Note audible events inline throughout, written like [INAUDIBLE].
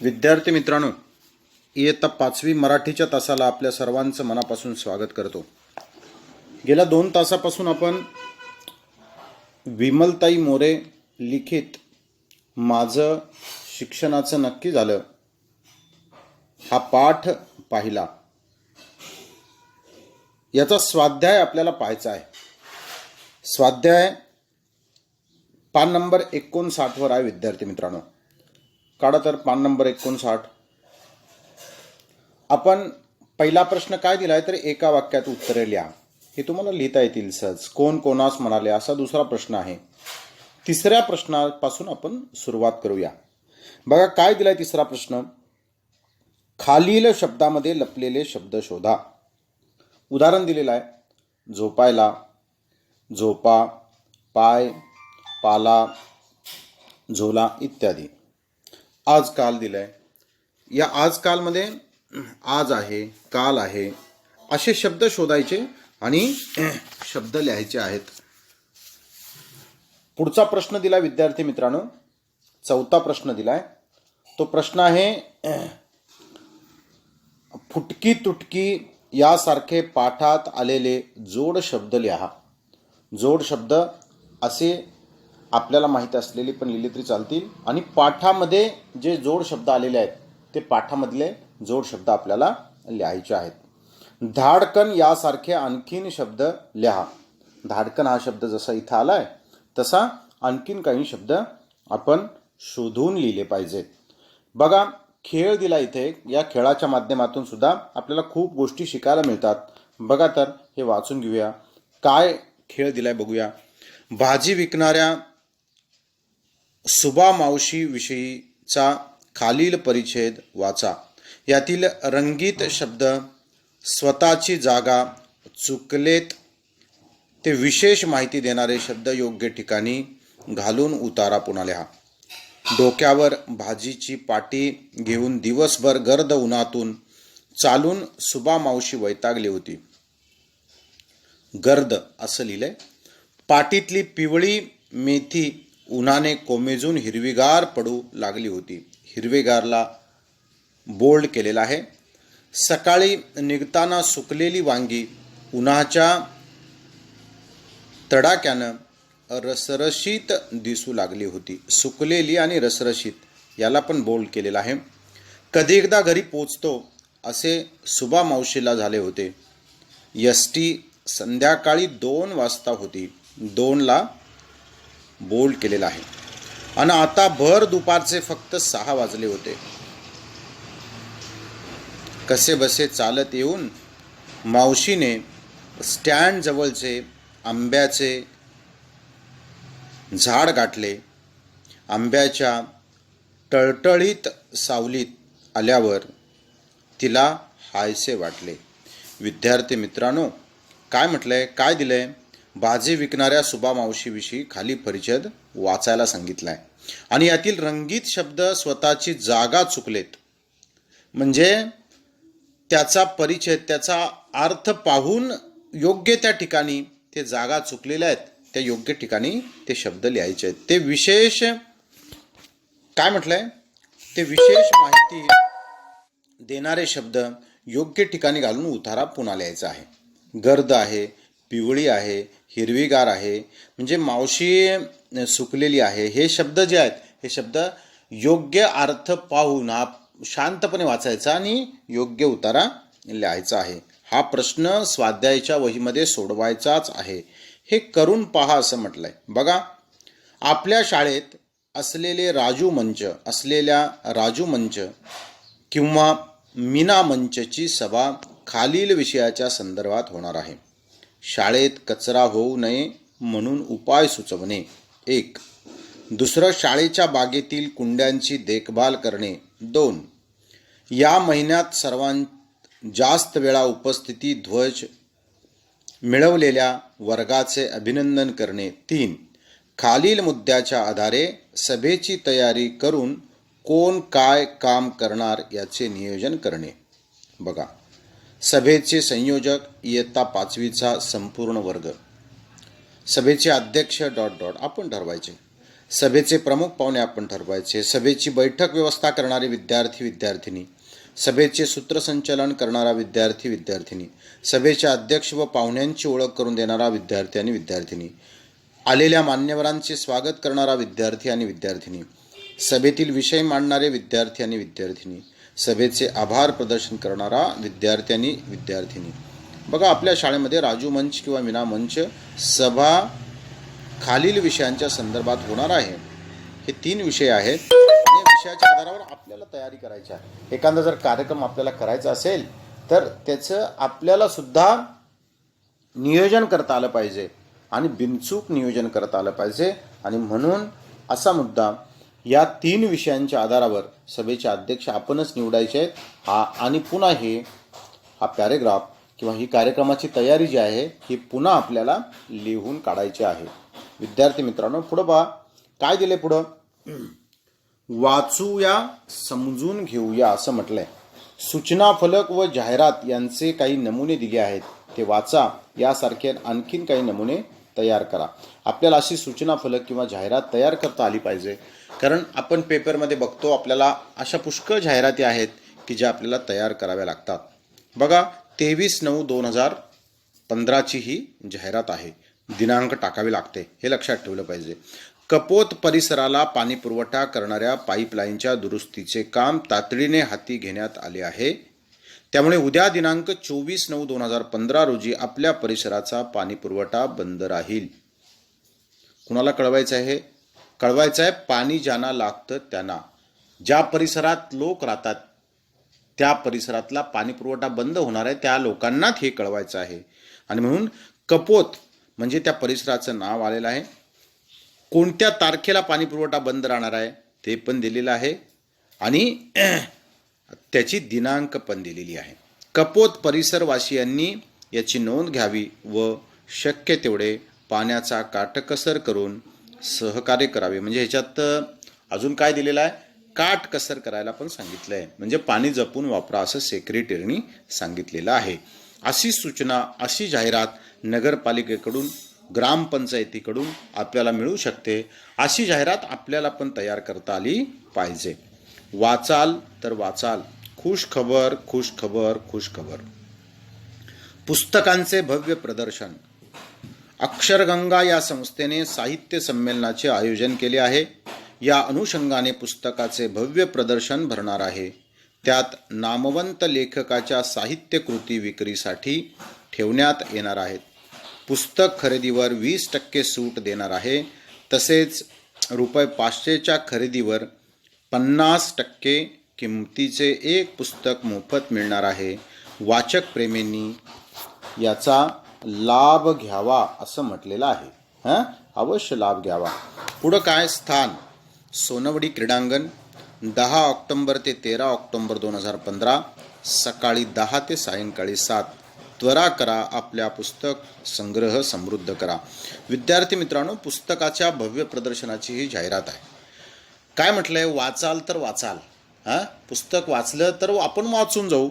विद्यार्थी मित्रांनो इयत्ता पाचवी मराठीच्या तासाला आपल्या सर्वांचं मनापासून स्वागत करतो. गेल्या दोन तासापासून आपण विमलताई मोरे लिखित माझं शिक्षणाचं नक्की झालं हा पाठ पाहिला. याचा स्वाध्याय आपल्याला पाहायचा आहे. स्वाध्याय पान नंबर एकोणसाठवर आहे विद्यार्थी मित्रांनो. काढा तर पान नंबर एकोणसाठ. आपण पहिला प्रश्न काय दिलाय तर एका वाक्यात उत्तरे लिहा. हे तुम्हाला लिहिता येतील सहज. कोण कोणास म्हणाले असा दुसरा प्रश्न आहे. तिसऱ्या प्रश्नापासून आपण सुरुवात करूया. बघा काय दिलाय तिसरा प्रश्न? खालील शब्दामध्ये लपलेले शब्द शोधा. उदाहरण दिलेलं आहे. झोपायला झोपा पाय पाला झोला इत्यादी. आज काल दिलं आहे या आज कालमध्ये आज आहे काल आहे असे शब्द शोधायचे आणि शब्द लिहायचे आहेत. पुढचा प्रश्न दिला विद्यार्थी मित्रांनो. चौथा प्रश्न दिलाय. तो प्रश्न आहे फुटकी तुटकी यासारखे पाठात आलेले जोड शब्द लिहा. जोड शब्द असे आपल्याला माहीत असलेले पण लिहिले तरी चालतील. आणि पाठामध्ये जे जोड शब्द आलेले आहेत ते पाठामधले जोड शब्द आपल्याला लिहायचे आहेत. धाडकन यासारखे आणखीन शब्द लिहा. धाडकन हा शब्द जसा इथं आला आहे तसा आणखीन काही शब्द आपण शोधून लिहिले पाहिजेत बघा खेळ दिला इथे. या खेळाच्या माध्यमातून सुद्धा आपल्याला खूप गोष्टी शिकायला मिळतात. बघा तर हे वाचून घेऊया. काय खेळ दिलाय बघूया. भाजी विकणाऱ्या सुबा मावशीविषयीचा खालील परिच्छेद वाचा. यातील रंगीत शब्द स्वतःची जागा चुकलेत ते विशेष माहिती देणारे शब्द योग्य ठिकाणी घालून उतारा पुन्हा लिहा. डोक्यावर भाजीची पाटी घेऊन दिवसभर गर्द उन्हातून चालून सुबा मावशी वैतागली होती. गर्द असं लिहिलंय पाटीतली पिवळी मेथी उन्हाने कोमेजून हिरवीगार पडू लागली होती. हिरवेगारला बोल्ड केलेला आहे. सकाळी निघताना सुकलेली वांगी उन्हाच्या तडाक्यानं रसरशीत दिसू लागली होती. सुकलेली आणि रसरशीत याला पण बोल्ड केलेला आहे. कधी एकदा घरी पोचतो असे सुबा मावशीला झाले होते. एस टी संध्याकाळी दोन वाजता होती. दोनला बोल्ड केलेला आहे. आणि आता भर दुपारचे फक्त सहा वाजले होते. कसे बसे चालत येऊन मावशीने स्टँड जवळचे आंब्याचे झाड गाठले. आंब्याच्या टळटळीत सावलीत आल्यावर तिला हायसे वाटले. विद्यार्थी मित्रांनो काय म्हटलंय? काय दिलंय? भाजी विकणाऱ्या सुबा मावशीविषयी खाली परिचद वाचायला सांगितलाय. आणि यातील रंगीत शब्द स्वतःची जागा चुकलेत. म्हणजे त्याचा परिचय त्याचा अर्थ पाहून योग्य त्या ठिकाणी ते जागा चुकलेल्या आहेत त्या योग्य ठिकाणी ते शब्द लिहायचे आहेत. ते विशेष काय म्हटलंय? ते विशेष माहिती देणारे शब्द योग्य ठिकाणी घालून उतारा पुन्हा लिहायचा आहे. गर्द आहे पिवळी आहे हिरवीगार आहे. म्हणजे मावशी सुकलेली आहे. हे शब्द जे आहेत हे शब्द योग्य अर्थ पाहून हा शांतपणे वाचायचा आणि योग्य उतारा लिहायचा आहे. हा प्रश्न स्वाध्यायाच्या वहीमध्ये सोडवायचाच आहे. हे करून पहा असं म्हटलंय. बघा आपल्या शाळेत असलेले राजू मंच असलेल्या राजू मंच किंवा मीना मंचची सभा खालील विषयाच्या संदर्भात होणार आहे. शाळेत कचरा होऊ नये म्हणून उपाय सुचवणे. एक दुसरं शाळेच्या बागेतील कुंड्यांची देखभाल करणे. दोन या महिन्यात सर्वांत जास्त वेळा उपस्थिती ध्वज मिळवलेल्या वर्गाचे अभिनंदन करणे. तीन खालील मुद्द्याच्या आधारे सभेची तयारी करून कोण काय काम करणार याचे नियोजन करणे. बघा सभेचे संयोजक इयत्ता पाचवीचा संपूर्ण वर्ग. सभेचे अध्यक्ष डॉट डॉट आपण ठरवायचे. सभेचे प्रमुख पाहुणे आपण ठरवायचे. सभेची बैठक व्यवस्था करणारे विद्यार्थी विद्यार्थिनी. सभेचे सूत्रसंचालन करणारा विद्यार्थी विद्यार्थिनी. सभेचे अध्यक्ष व पाहुण्यांची ओळख करून देणारा विद्यार्थी आणि विद्यार्थिनी. आलेल्या मान्यवरांचे स्वागत करणारा विद्यार्थी आणि विद्यार्थिनी. सभेतील विषय मांडणारे विद्यार्थी आणि विद्यार्थिनी. सभेचे आभार प्रदर्शन करणारा विद्यार्थ्यांनी विद्यार्थिनी. बघा आपल्या शाळेमध्ये राजू मंच किंवा मीना मंच सभा खालील विषयांच्या संदर्भात होणार आहे. हे तीन विषय आहेत. आणि विषयाच्या आधारावर आपल्याला तयारी करायची आहे. एखादा जर कार्यक्रम आपल्याला करायचा असेल तर त्याचं आपल्याला सुद्धा नियोजन करता आलं पाहिजे आणि बिनचूक नियोजन करता आलं पाहिजे. आणि म्हणून असा मुद्दा या तीन विषयांच्या आधारावर सभेचे अध्यक्ष आपणच निवडायचे आहेत. हा आणि पुन्हा हे हा पॅरेग्राफ किंवा ही कार्यक्रमाची तयारी जी आहे ही पुन्हा आपल्याला लिहून काढायची आहे. विद्यार्थी मित्रांनो पुढं पहा. काय दिले पुढं? वाचूया समजून घेऊया असं म्हटलंय. सूचना फलक व जाहिरात यांचे काही नमुने दिले आहेत. ते वाचा यासारखे आणखीन काही नमुने तयार करा. आपल्याला अशी सूचना फलक किंवा जाहिरात तयार करता आली पाहिजे. कारण आपण पेपरमध्ये बघतो आपल्याला अशा पुष्कळ जाहिराती आहेत की ज्या आपल्याला तयार कराव्या लागतात. बघा तेवीस नऊ दोन हजार पंधराची ही जाहिरात आहे. दिनांक टाकावे लागते हे लक्षात ठेवलं पाहिजे. कपोत परिसराला पाणीपुरवठा करणाऱ्या पाईपलाईनच्या दुरुस्तीचे काम तातडीने हाती घेण्यात आले आहे. त्यामुळे उद्या दिनांक चोवीस नऊ दोन हजार पंधरा रोजी आपल्या परिसराचा पाणीपुरवठा बंद राहील. कुणाला कळवायचं आहे? कळवायचं आहे पाणी ज्यांना लागतं त्यांना. ज्या परिसरात लोक राहतात त्या परिसरातला पाणीपुरवठा बंद होणार आहे त्या लोकांनाच हे कळवायचं आहे. आणि म्हणून कपोत म्हणजे त्या परिसराचं नाव आलेलं आहे. कोणत्या तारखेला पाणीपुरवठा बंद राहणार आहे ते पण दिलेलं आहे. आणि त्याची दिनांक पण दिलेली आहे. कपोत परिसरवासियांनी याची नोंद घ्यावी व शक्य तेवढे पाण्याचा काटकसर करून सहकार्य करावे. म्हणजे ह्याच्यात अजून काय दिलेलं आहे? काटकसर करायला पण सांगितलं आहे म्हणजे पाणी जपून वापरा असं सेक्रेटरीनी सांगितलेलं आहे. अशी सूचना अशी जाहिरात नगरपालिकेकडून ग्रामपंचायतीकडून आपल्याला मिळू शकते. अशी जाहिरात आपल्याला पण तयार करता आली पाहिजे. वाचाल तर वाचाल. खुश खबर खुश खबर खुश खबर. पुस्तकांचे भव्य प्रदर्शन. अक्षरगंगा या संस्थेने साहित्य संमेलनाचे आयोजन केले आहे. या अनुषंगाने पुस्तकाचे भव्य प्रदर्शन भरणार आहे. त्यात नामवंत लेखकाच्या साहित्यकृती विक्रीसाठी ठेवण्यात येणार आहेत. पुस्तक खरेदीवर वीस टक्के सूट देणार आहे. तसेच रुपये पाचशेच्या खरेदीवर पन्नास टक्के किमतीचे एक पुस्तक मोफत मिळणार आहे. वाचक प्रेमींनी याचा लाभ घ्यावा असं म्हटलेलं आहे. हां? अवश्य लाभ घ्यावा. पुढं काय स्थान? सोनवडी क्रीडांगण दहा ऑक्टोंबर ते तेरा ऑक्टोंबर दोन हजार पंधरा सकाळी दहा ते सायंकाळी सात. त्वरा करा आपल्या पुस्तक संग्रह समृद्ध करा. विद्यार्थी मित्रांनो पुस्तकाच्या भव्य प्रदर्शनाची ही जाहिरात आहे. काय म्हटलंय? वाचाल तर वाचाल. हां? पुस्तक वाचलं तर आपण वाचून जाऊ.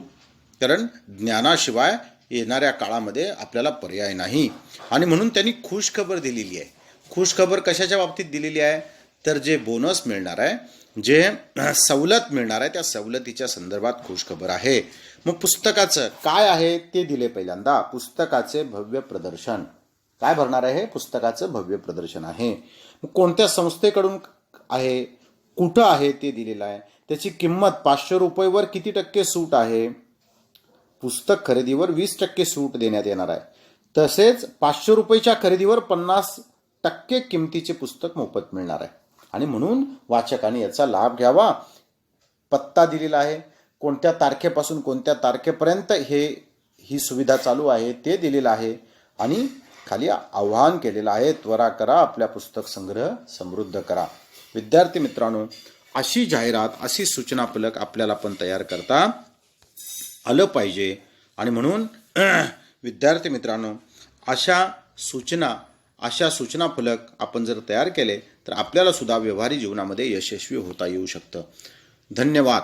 कारण ज्ञानाशिवाय येणाऱ्या काळामध्ये आपल्याला पर्याय नाही. आणि म्हणून त्यांनी खुश खबर दिलेली आहे. खुश खबर कशाच्या बाबतीत दिलेली आहे? तर जे बोनस मिळणार आहे जे सवलत मिळणार आहे त्या सवलतीच्या संदर्भात खुश खबर आहे. मग पुस्तकाचं काय आहे ते दिले पहिल्यांदा. पुस्तकाचे भव्य प्रदर्शन. काय भरणार आहे? पुस्तकाचं भव्य प्रदर्शन आहे. मग कोणत्या संस्थेकडून आहे? कुठं आहे ते दिलेलं आहे? त्याची किंमत पाचशे रुपयेवर किती टक्के सूट आहे? पुस्तक खरेदीवर वीस टक्के सूट देण्यात येणार आहे. तसेच पाचशे रुपयेच्या खरेदीवर पन्नास टक्के किमतीचे पुस्तक मोफत मिळणार आहे. आणि म्हणून वाचकाने याचा लाभ घ्यावा. पत्ता दिलेला आहे. कोणत्या तारखेपासून कोणत्या तारखेपर्यंत हे ही सुविधा चालू आहे ते दिलेलं आहे. आणि खाली आव्हान केलेलं आहे. त्वरा करा आपल्या पुस्तक संग्रह समृद्ध करा. विद्यार्थी मित्रांनो अशी जाहिरात अशी सूचना फलक आपल्याला पण तयार करता आलं पाहिजे. आणि म्हणून [CLEARS THROAT] विद्यार्थी मित्रांनो अशा सूचना अशा सूचना फलक आपण जर तयार केले तर आपल्याला सुद्धा व्यवहारी जीवनामध्ये यशस्वी होता येऊ शकतं. धन्यवाद.